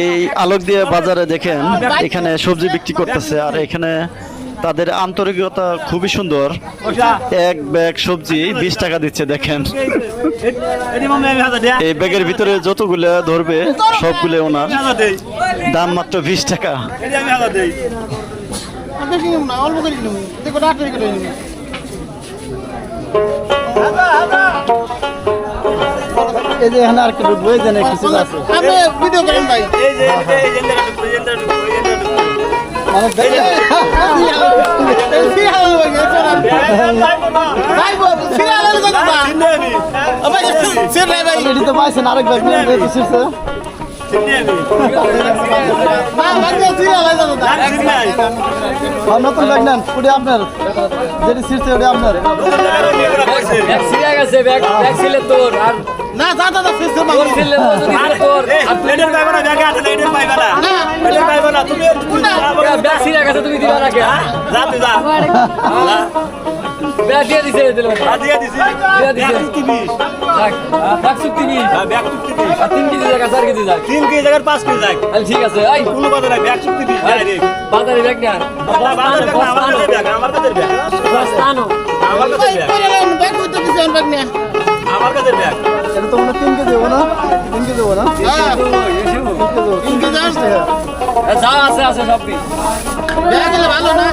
এই আলোক দিয়ে বাজারে দেখেন, এখানে সবজি বিক্রি করতেছে আর এখানে তাদের আন্তরিকতা খুবই সুন্দর। এক ব্যাগ সবজি বিশ টাকা দিচ্ছে, দেখেন। এই ব্যাগের ভিতরে যতগুলো ধরবে, সবগুলো ওনার। দাম মাত্র বিশ টাকা। না, অল্প এই যে এখানে আর কিছু আছে আপনি ভিডিও করেন ভাই মানে ব্যাগ নিয়ে যেতে শিখছে আর নতুন ব্যাগ নেন ওটি আপনার যেটি শিখছে ওটি আপনার ব্যাগ ছিঁড়ে গেছে ব্যাগ ব্যাগ ছিলে তোর আর না দাদা দাদা শেষ করবা। তোর ছিলে যদি তোর আর তুই ব্যাগ ছিঁড়ে গেছে তুমি দিবা রাখে ব্যাগ দিয়ে দিছে দিল। দিয়ে দিছে। রাখ রাখ চুক্তি নি আর তিন কেজি জায়গা চার কেজি যাক। তিন কেজি জায়গার পাঁচ কেজি যায় তাহলে ঠিক আছে এই। কোনো কথা নাই ব্যাগ চুক্তি দিস বাজারে ব্যাগ না আমার কাছে ব্যাগ আমার কাছে ব্যাগ। স্থানো আমার কাছে ব্যাগ। ব্যাগ করতে দিছে ব্যাগ আমার কাছে ব্যাগ। এটা তো মনে হয় তিন কেজি হব না? তিনকে কেজি না তিন কেজি যা আছে আছে সব ভালো না?